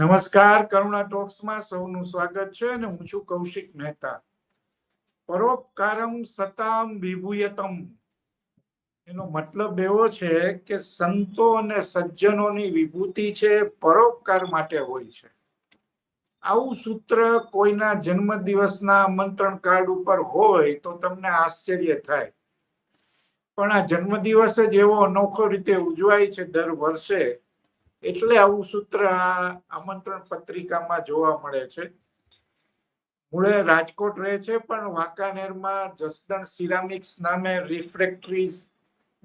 નમસ્કાર, કરુણા ટોક્સમાં સૌનું સ્વાગત છે અને હું છું કૌશિક મહેતા. પરોપકારમ સતામ વિભૂયતમ. એનો મતલબ એવો છે કે સંતો અને સજ્જનોની વિભૂતિ છે પરોપકાર માટે હોય છે. આવું સૂત્ર કોઈના જન્મદિવસના આમંત્રણ કાર્ડ ઉપર હોય તો તમને આશ્ચર્ય થાય. પણ આ જન્મદિવસ જ એવો અનોખો રીતે ઉજવાય છે દર વર્ષે એટલે આવું સૂત્ર આ આમંત્રણ પત્રિકામાં જોવા મળે છે. મૂળે રાજકોટ રહે છે, પણ વાંકાનેરમાં જસદણ સિરામિક્સ નામે રિફ્રેક્ટરીઝ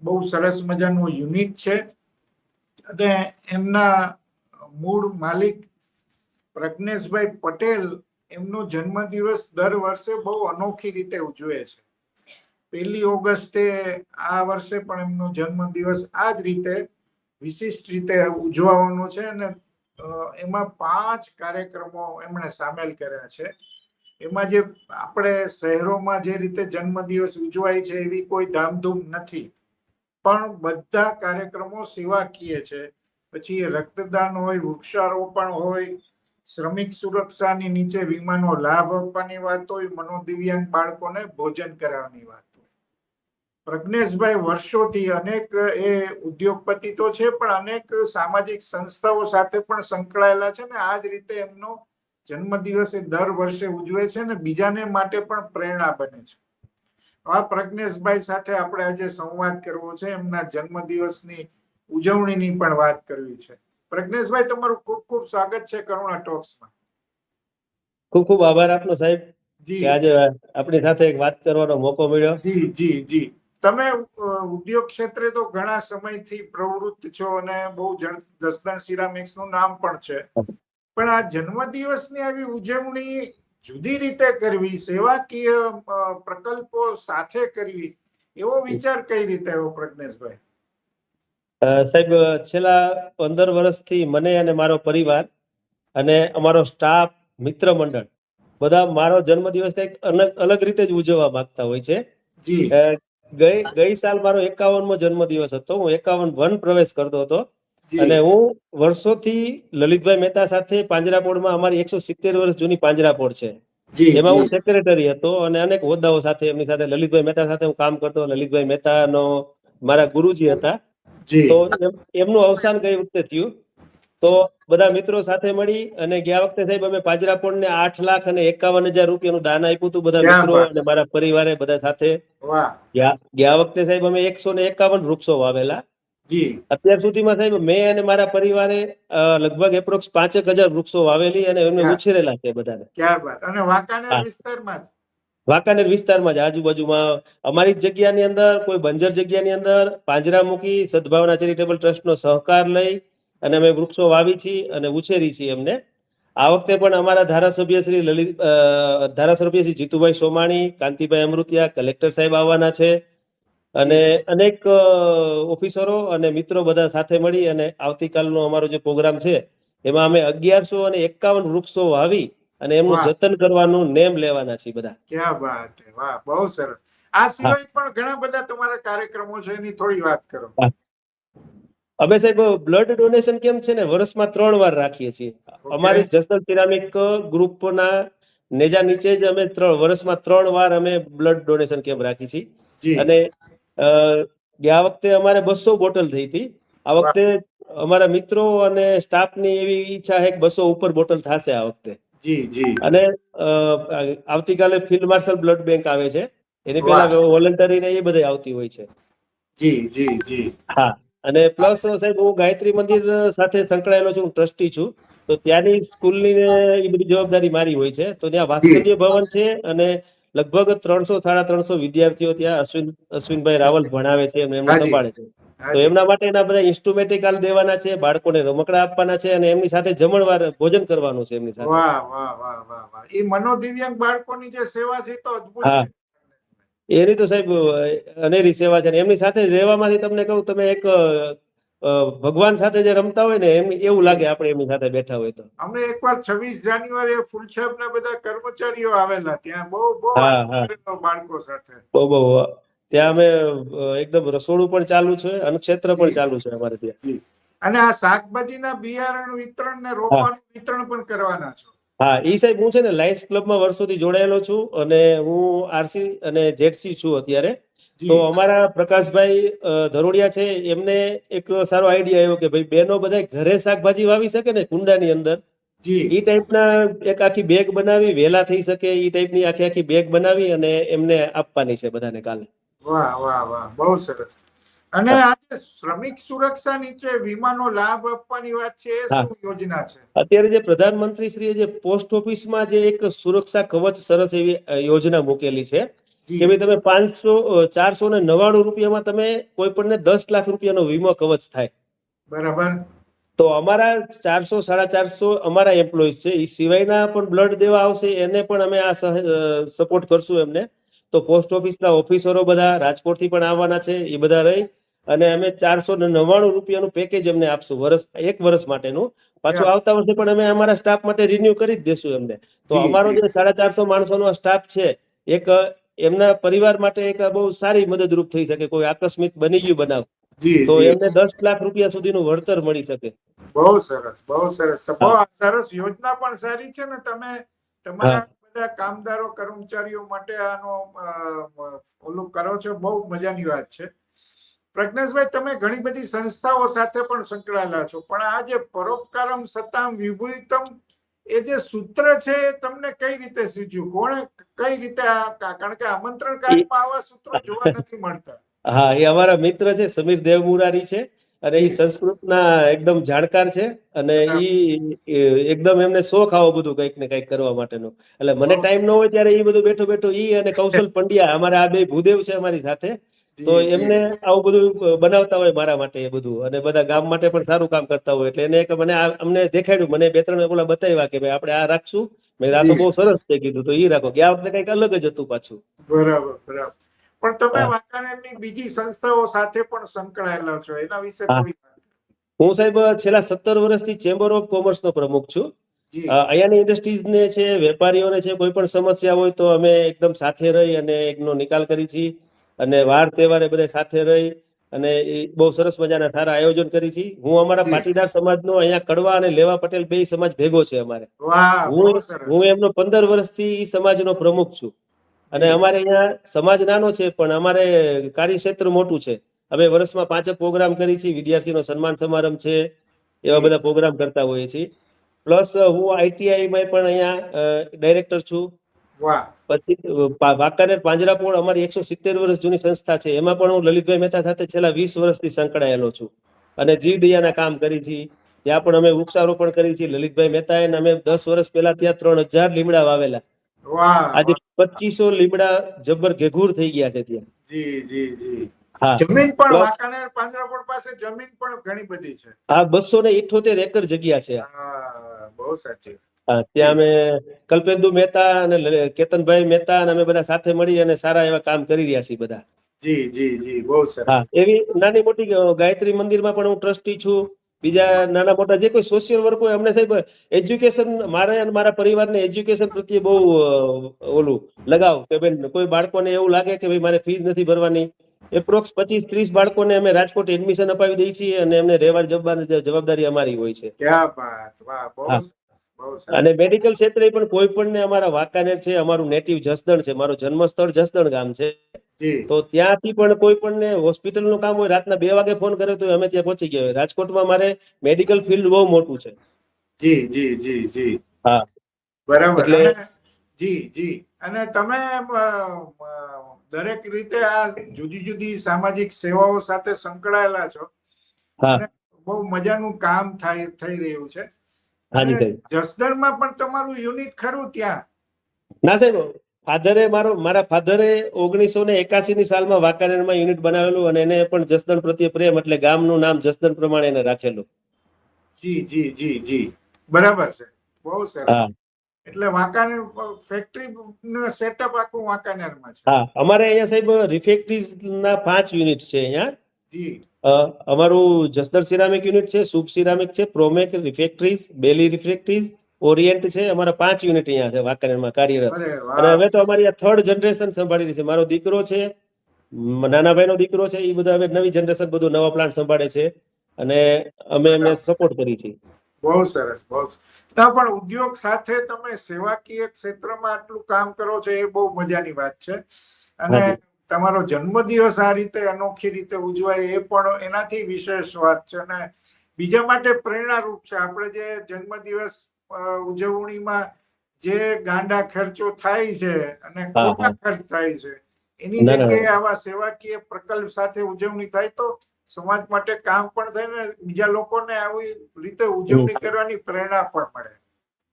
બહુ સરસ મજાનું યુનિટ છે. અને એમના મૂળ માલિક પ્રજ્ઞેશભાઈ પટેલ એમનો જન્મદિવસ દર વર્ષે બહુ અનોખી રીતે ઉજવે છે. પહેલી ઓગસ્ટે આ વર્ષે પણ એમનો જન્મદિવસ આ જ રીતે વિશિષ્ટ રીતે ઉજવવાનો છે અને એમાં પાંચ કાર્યક્રમો એમણે સામેલ કર્યા છે. એમાં જે આપણે શહેરોમાં જે રીતે જન્મદિવસ ઉજવાય છે એવી કોઈ ધામધૂમ નથી. પણ બધા કાર્યક્રમો સેવાકીય છે. પછી રક્તદાન હોય, વૃક્ષારોપણ હોય, શ્રમિક સુરક્ષાની નીચે વીમાનો લાભ આપવાની વાત હોય, મનોદિવ્યાંગ બાળકોને ભોજન કરાવવાની વાત. પ્રજ્ઞેશભાઈ વર્ષોથી અનેક એ ઉદ્યોગપતિ તો છે પણ અનેક સામાજિક સંસ્થાઓ સાથે પણ સંકળાયેલા છે ને આ જ રીતે એમનો જન્મદિવસ એ દર વર્ષે ઉજવે છે ને બીજાને માટે પણ પ્રેરણા બને છે. આ પ્રજ્ઞેશભાઈ સાથે આપણે આજે સંવાદ કરવો છે એમના જન્મદિવસની ઉજવણીની પણ વાત કરવી છે. પ્રજ્ઞેશભાઈ તમારું ખૂબ ખૂબ સ્વાગત છે કરુણા ટોક્સમાં. ખૂબ ખૂબ આભાર આપનો સાહેબ. જી. આજે આપણી સાથે એક વાત કરવાનો મોકો મળ્યો. જી જી જી. તમે ઉદ્યોગ ક્ષેત્રે તો ઘણા સમયથી પ્રવૃત્ત છો અને બહુ જસદણ સિરામિક્સનું નામ પણ છે. પણ આ જન્મદિવસની આવી ઉજવણી જુદી રીતે કરવી સેવાકીય પ્રકલ્પો સાથે કરવી એવો વિચાર કઈ રીતે આવ્યો પ્રજ્ઞેશભાઈ? સાહેબ છેલ્લા પંદર વર્ષથી મને અને મારો પરિવાર અને અમારો સ્ટાફ મિત્ર મંડળ બધા મારો જન્મદિવસ કંઈક અલગ અલગ રીતે જ ઉજવવા માંગતા હોય છે. ગઈ ગઈ સાલ મારો એકાવનમો જન્મદિવસ હતો. હું એકાવન વન પ્રવેશ કરતો હતો. અને હું વર્ષોથી લલિતભાઈ મહેતા સાથે પાંજરાપોળમાં અમારી એકસો સિત્તેર વર્ષ જૂની પાંજરાપોળ છે. એમાં હું સેક્રેટરી હતો અને અનેક હોદ્દાઓ સાથે એમની સાથે લલિતભાઈ મહેતા સાથે હું કામ કરતો. લલિતભાઈ મહેતાનો મારા ગુરુજી હતા. તો એમનું અવસાન કઈ વખતે થયું? તો બધા મિત્રો સાથે મળી અને ગયા વખતે સાહેબ અમે પાંજરાપોળને આઠ લાખ અને એકાવન હજાર રૂપિયાનું દાન આપ્યું હતું બધા મિત્રો અને મારા પરિવારે બધા સાથે. ગયા વખતે સાહેબ અમે એકસો ને એકાવન વૃક્ષો વાવેલા. અત્યાર સુધીમાં સાહેબ મેં અને મારા પરિવારે લગભગ એપ્રોક્સ પાંચેક હજાર વૃક્ષો વાવેલી અને એમને ઉછેરેલા છે બધાને. અને વાંકાનેર. વિસ્તારમાં જ? વાંકાનેર વિસ્તારમાં જ આજુબાજુમાં. અમારી જગ્યાની અંદર કોઈ બંજર જગ્યાની અંદર પાંજરા મૂકી સદભાવના ચેરિટેબલ ટ્રસ્ટનો સહકાર લઈ અને અમે વૃક્ષો વાવી છીએ અને ઉછેરી છીએ એમને. આ વખતે પણ અમારા ધારાસભ્ય શ્રી લલિત ધારાસભ્ય શ્રી જીતુભાઈ સોમાણી કાંતિભાઈ અમૃતિયા કલેક્ટર સાહેબ આવવાના છે. અને અનેક ઓફિસરો અને મિત્રો બધા સાથે મળી અને આવતીકાલનો અમારો જે પ્રોગ્રામ છે એમાં અમે અગિયારસો અને એકાવન વૃક્ષો વાવી અને એમનું જતન કરવાનું નેમ લેવાના છીએ બધા. ક્યાં વાત વાહ બહુ સરસ. આ સિવાય પણ ઘણા બધા તમારા કાર્યક્રમો છે એની થોડી વાત કરો. અમે સાહેબ બ્લડ ડોનેશન કેમ છે ને? વર્ષમાં ત્રણ વાર રાખીએ છીએ. અમારી જસલ સિરામિક ગ્રુપના નેજા નીચે જ અમે ત્રણ વર્ષમાં ત્રણ વાર અમે બ્લડ ડોનેશન કેમ્પ રાખી છીએ. અને ગયા વખતે અમારે બસો બોટલ થઈ હતી. આ વખતે અમારા મિત્રો અને સ્ટાફની એવી ઈચ્છા છે કે બસો ઉપર બોટલ થશે આ વખતે. જી જી. અને આવતીકાલે ફિલ્ડ માર્શલ બ્લડ બેંક આવે છે. એની પહેલા વોલન્ટરી ને એ બધે આવતી હોય છે. જી જી જી. હા. અને પ્લસ સાહેબ હું ગાયત્રી મંદિર સાથે સંકળાયેલો છું હું ટ્રસ્ટી છું. તો ત્યાંની સ્કૂલની એ બધી જવાબદારી મારી હોય છે. તો ત્યાં વાત્સલ્ય ભવન છે અને લગભગ ત્રણસો સાડા ત્રણસો વિદ્યાર્થીઓ ત્યાં અશ્વિન અશ્વિનભાઈ રાવલ ભણાવે છે એમને એમને સંભાળે છે. તો એમના માટે એના બધા ઇન્સ્ટ્રુમેન્ટિકલ દેવાના છે બાળકોને રમકડા આપવાના છે અને એમની સાથે જમણવાર ભોજન કરવાનું છે એમની સાથે. વાહ વાહ વાહ વાહ એ મનોદિવ્યાંગ બાળકોની જે સેવા છે તો અદ્ભુત છે. એની તો સાહેબ અનેરી સેવા છે અને એમની સાથે રહેવામાંથી તમને કહું તમે એક ભગવાન સાથે જે રમતા હોય ને એમ એવું લાગે આપણે એમની સાથે બેઠા હોય તો. અમે એકવાર છવ્વીસ જાન્યુઆરી ફૂલછાપ ના બધા કર્મચારીઓ આવેલા ત્યાં બહુ બહુ બાળકો સાથે. બહુ બહુ ત્યાં અમે એકદમ રસોડું પણ ચાલુ છે અને ક્ષેત્ર પણ ચાલુ છે અમારે ત્યાં. અને આ શાકભાજીના બિયારણ વિતરણ ને રોપાનું વિતરણ પણ કરવાના છો. હા એ સાહેબ હું છે ને લાયન્સ ક્લબમાં વર્ષોથી જોડાયેલો છું અને હું આરસી અને જેટસી છું અત્યારે. તો અમારા પ્રકાશભાઈ ધરોડિયા છે એમને એક સારો આઈડિયા આવ્યો કે ભાઈ બહેનો બધા ઘરે શાકભાજી વાવી શકે ને કુંડાની અંદર. એ ઈ ટાઈપના એક આખી બેગ બનાવી વહેલા થઈ શકે ઈ ટાઈપની આખી આખી બેગ બનાવી અને એમને આપવાની છે બધાને કાલે. વાહ વાહ વાહ. બહુ સરસ. અને આજે શ્રમિક સુરક્ષા નીચે વીમાનો લાભ આપવાની વાત છે શું યોજના છે? અત્યારે જે પ્રધાનમંત્રી શ્રીએ જે પોસ્ટ ઓફિસમાં જે એક સુરક્ષા કવચ સરસ એવી યોજના મૂકેલી છે કે ભાઈ તમે પાંચસો ચારસો ને નવ્વાણું રૂપિયામાં તમે કોઈ પણ દસ લાખ રૂપિયાનો વીમો કવચ થાય. બરાબર. તો અમારા ચારસો સાડા ચારસો અમારા એમ્પ્લોઈઝ છે એ સિવાયના પણ બ્લડ દેવા આવશે એને પણ અમે આ સપોર્ટ કરશું એમને. તો પોસ્ટ ઓફિસના ઓફિસરો બધા રાજકોટથી પણ આવવાના છે એ બધા રહી અને અમે ચારસો ને નવ્વાણું રૂપિયાનું પેકેજ એમને આપશું વર્ષ એક વર્ષ માટેનું. પાછું આવતા વર્ષે પણ અમે અમારા સ્ટાફ માટે રિન્યુ કરી જ દેશું એમને. તો અમારો જે સાડા ચારસો માણસોનો સ્ટાફ છે એક એમના પરિવાર માટે એક બહુ સારી મદદરૂપ થઈ શકે કોઈ આકસ્મિક બની ગયું બનાવ. તો એમને દસ લાખ રૂપિયા સુધીનું વળતર મળી શકે. બહુ સરસ બહુ સરસ. બહુ સરસ યોજના પણ સારી છે ને તમે તમારા બધા કામદારો કર્મચારીઓ માટે આનો ઓલું કરો છો બહુ મજાની વાત છે. પ્રજ્ઞેશભાઈ તમે ઘણી બધી સંસ્થાઓ સાથે પણ સંકળાયેલા છો પણ આ જે પરોપકારમ સતામ વિભૂતમ એ જે સૂત્ર છે એ તમને કઈ રીતે સૂચ્યું? કોણે કઈ રીતે કારણ કે આમંત્રણ કાર્ડમાં આવા સૂત્રો જોવા નથી મળતા. હા એ અમારા મિત્ર છે સમીર દેવમુરારી છે અને એ સંસ્કૃતના એકદમ જાણકાર છે અને ઈ એ એકદમ એમને શોખ આવો બધું કંઈક ને કંઈક કરવા માટેનો. એટલે મને ટાઈમ ન હોય ત્યારે એ બધું બેઠો બેઠો ઈ અને કૌશલ પંડ્યા અમારા આ બે ભૂદેવ છે અમારી સાથે. તો. એમને આવું બધું બનાવતા હોય મારા માટે એ બધું. અને બધા ગામ માટે પણ સારું કામ કરતા હોય. એટલે એને એક મને અમને દેખાડ્યું. મને બે ત્રણ ઓલા બતાવ્યા કે ભાઈ આપણે આ રાખશું. મેં આ તો બહુ સરસ છે કીધું તો એ રાખો. કે આ વખતે કંઈક અલગ જ હતું પાછું. બરાબર બરાબર. પણ તમે વાંકાનેરની બીજી સંસ્થાઓ સાથે પણ સંકળાયેલા છો? એના વિશે હા. સાહેબ છેલ્લા સત્તર વર્ષથી ચેમ્બર ઓફ કોમર્સનો પ્રમુખ છું. અહીંયાની ઇન્ડસ્ટ્રીઝને છે વેપારીઓને છે કોઈ પણ સમસ્યા હોય તો અમે એકદમ સાથે રહી અને એકનો નિકાલ કરી છીએ. અને વાર તહેવારે બધા સાથે રહી અને બહુ સરસ મજાના સારા આયોજન કરી છે. હું અમારા પાટીદાર સમાજનો અહીંયા કડવા અને લેવા પટેલ બે સમાજ ભેગો છે અમારે. હું હું એમનો પંદર વર્ષથી એ સમાજનો પ્રમુખ છું. અને અમારે અહીંયા સમાજ નાનો છે પણ અમારે કાર્યક્ષેત્ર મોટું છે. અમે વર્ષમાં પાંચ પ્રોગ્રામ કરી છીએ. વિદ્યાર્થીનો સન્માન સમારંભ છે. એવા બધા પ્રોગ્રામ કરતા હોઈએ છીએ. પ્લસ હું આઈટીઆઈમાં પણ અહીંયા ડાયરેક્ટર છું. પછી વાંકાનેર પાંજરાપોળ અમારી એકસો સિત્તેર વર્ષ જૂની સંસ્થા છે. એમાં પણ હું લલિતભાઈ મહેતા સાથે છેલ્લા વીસ વર્ષથી સંકળાયેલો છું. અને જીવડિયાના કામ કરી છીએ ત્યાં પણ અમે વૃક્ષારોપણ કરી છીએ લલિતભાઈ મહેતા અને અમે દસ વર્ષ પહેલા ત્યાં ત્રણ હજાર લીમડા વાવેલા. આજે પચીસો લીમડા જબ્બર ઘેઘૂર થઈ ગયા છે ત્યાં. જી જી જી. હા. જમીન પણ વાંકાનેર પાંજરાપોળ પાસે જમીન પણ ઘણી બધી છે. આ બસો ને એકર જગ્યા છે બહુ સાચી હા, ત્યાં અમે કલ્પેન્દુ મહેતા અને કેતનભાઈ મહેતા અને અમે બધા સાથે મળી અને સારા એવા કામ કરી રહ્યા છીએ બધા. જી જી જી બહુ સરસ. એવી નાની મોટી ગાયત્રી મંદિરમાં પણ હું ટ્રસ્ટી છું. બીજા નાના મોટા જે કોઈ સોશિયલ વર્ક હોય અમને સાહેબ એજ્યુકેશન મારે અને મારા પરિવારને એજ્યુકેશન પ્રત્યે બહુ ઓલું લગાવ કે ભાઈ કોઈ બાળકોને એવું લાગે કે ભાઈ મારે ફીસ નથી ભરવાની. એપ્રોક્સ પચીસ ત્રીસ બાળકોને અમે રાજકોટ એડમિશન અપાવી દઈએ છીએ અને એમને રહેવા જમવાની જવાબદારી અમારી હોય છે. ક્યાં વાત વાહ બહુ અને મેડિકલ ક્ષેત્રે પણ કોઈ પણ ને અમારા વાંકાનેર છે અમારું નેટિવ જસદણ છે મારું જન્મસ્થળ જસદણ ગામ છે. તો ત્યાંથી પણ કોઈ પણ ને હોસ્પિટલનું કામ હોય રાતના બે વાગે ફોન કર્યો તો અમે ત્યાં પહોંચી ગયા રાજકોટમાં મારે મેડિકલ ફિલ્ડ બહુ મોટું છે. જી જી જી જી. હા. બરાબર. જી જી. અને તમે દરેક રીતે આ જુદી જુદી સામાજિક સેવાઓ સાથે સંકળાયેલા છો. બહુ મજાનું કામ થાય થઈ રહ્યું છે. હાજી સાહેબ જસદણમાં પણ તમારું યુનિટ ખરું ત્યાં? ના સાહેબ ફાધરે મારો મારા ફાધરે ઓગણીસો ને એકાસી ની સાલમાં વાંકાનેરમાં યુનિટ બનાવેલું અને એને પણ જસદણ પ્રત્યે પ્રેમ એટલે ગામનું નામ જસદણ પ્રમાણે એને રાખેલું. જી જી જી જી. બરાબર છે. બહુ સરસ. એટલે વાંકાનેર ફેક્ટરી નું સેટઅપ આખું વાંકાનેરમાં છે. હા અમારે અહીંયા સાહેબ રિફેક્ટરીઝ ના પાંચ યુનિટ છે અહીંયા. જી. અમારું જસદર સિરામિક યુનિટ છે સુપ સિરામિક છે પ્રોમેક રિફેક્ટરીઝ બેલી રિફેક્ટરીઝ ઓરિયન્ટ છે અમારા પાંચ યુનિટ અહીંયા છે વાંકાનેરમાં કાર્યરત. અને હવે તો અમારી આ થર્ડ જનરેશન સંભાળી રહી છે. મારો દીકરો છે નાનાભાઈનો નાના ભાઈનો દીકરો છે એ બધા હવે નવી જનરેશન બધું નવા પ્લાન્ટ સંભાળે છે. અને અમે એમને સપોર્ટ કરી છે. બહુ સરસ બહુ ના પણ ઉદ્યોગ સાથે તમે સેવાકીય ક્ષેત્રમાં આટલું કામ કરો છો એ બહુ મજાની વાત છે. અને. તમારો જન્મદિવસ આ રીતે અનોખી રીતે ઉજવાય એ પણ એનાથી વિશેષ વાત છે. અને બીજા માટે પ્રેરણારૂપ છે. આપણે જે જન્મદિવસ ઉજવણીમાં જે ગાંડા ખર્ચો થાય છે અને ખોટા ખર્ચ થાય છે એની. જગ્યાએ આવા સેવાકીય પ્રકલ્પ સાથે ઉજવણી થાય તો સમાજ માટે કામ પણ થાય ને બીજા લોકોને આવી રીતે ઉજવણી કરવાની પ્રેરણા પણ મળે.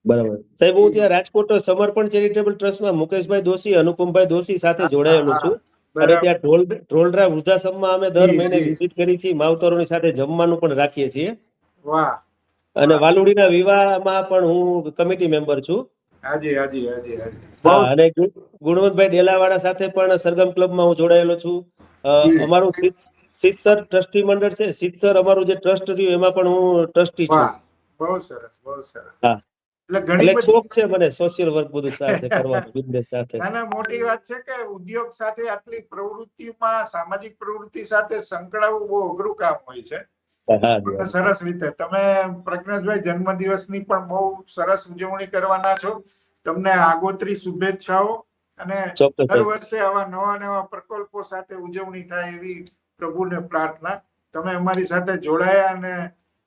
બરાબર. સાહેબ હું ત્યાં રાજકોટ સમર્પણ ચેરિટેબલ ટ્રસ્ટમાં મુકેશભાઈ દોશી અનુપમભાઈ દોશી સાથે જોડાયેલો છું. અને ત્યાં ઢોલ ઢોલરા વૃદ્ધાશ્રમમાં અમે દર મહિને વિઝિટ કરી છીએ માવતરોની સાથે જમવાનું પણ રાખીએ છીએ. વાહ. અને. વાલુડીના વિવાહમાં પણ હું કમિટી મેમ્બર છું. હાજી હાજી હાજી અને ગુણવંતભાઈ ડેલાવાળા સાથે પણ સરગમ ક્લબમાં હું જોડાયેલો છું. અમારું સિત્સર ટ્રસ્ટી મંડળ છે. સિત્સર અમારું જે ટ્રસ્ટ રહ્યું એમાં પણ હું ટ્રસ્ટી છું. બહુ સરસ બહુ સરસ. હા. એટલે ઘણી શોખ છે મને સોશિયલ વર્ક બધું સાથે કરવાનું બિઝનેસ સાથે. ના મોટી વાત છે કે ઉદ્યોગ સાથે આટલી પ્રવૃત્તિમાં સામાજિક પ્રવૃત્તિ સાથે સંકળાવવું બહુ અઘરું કામ હોય છે. સરસ રીતે. તમે પ્રજ્ઞેશભાઈ જન્મદિવસની પણ બહુ સરસ ઉજવણી કરવાના છો. તમને આગોતરી શુભેચ્છાઓ અને દર વર્ષે આવા નવા નવા પ્રકલ્પો સાથે ઉજવણી થાય એવી પ્રભુને પ્રાર્થના. તમે અમારી સાથે જોડાયા અને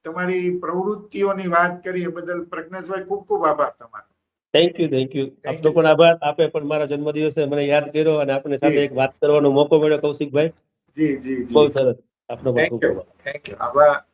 તમારી પ્રવૃત્તિઓની વાત કરી એ બદલ પ્રજ્ઞેશભાઈ ખૂબ ખૂબ આભાર તમારો. થેન્ક યુ થેન્ક યુ આપનો પણ આભાર. આપે પણ મારા જન્મદિવસે મને યાદ કર્યો અને આપણે સાથે એક વાત કરવાનો મોકો મળ્યો કૌશિકભાઈ. જી જી બહુ સરસ. આપનો ખૂબ ખૂબ આભાર. થેન્ક યુ આભાર.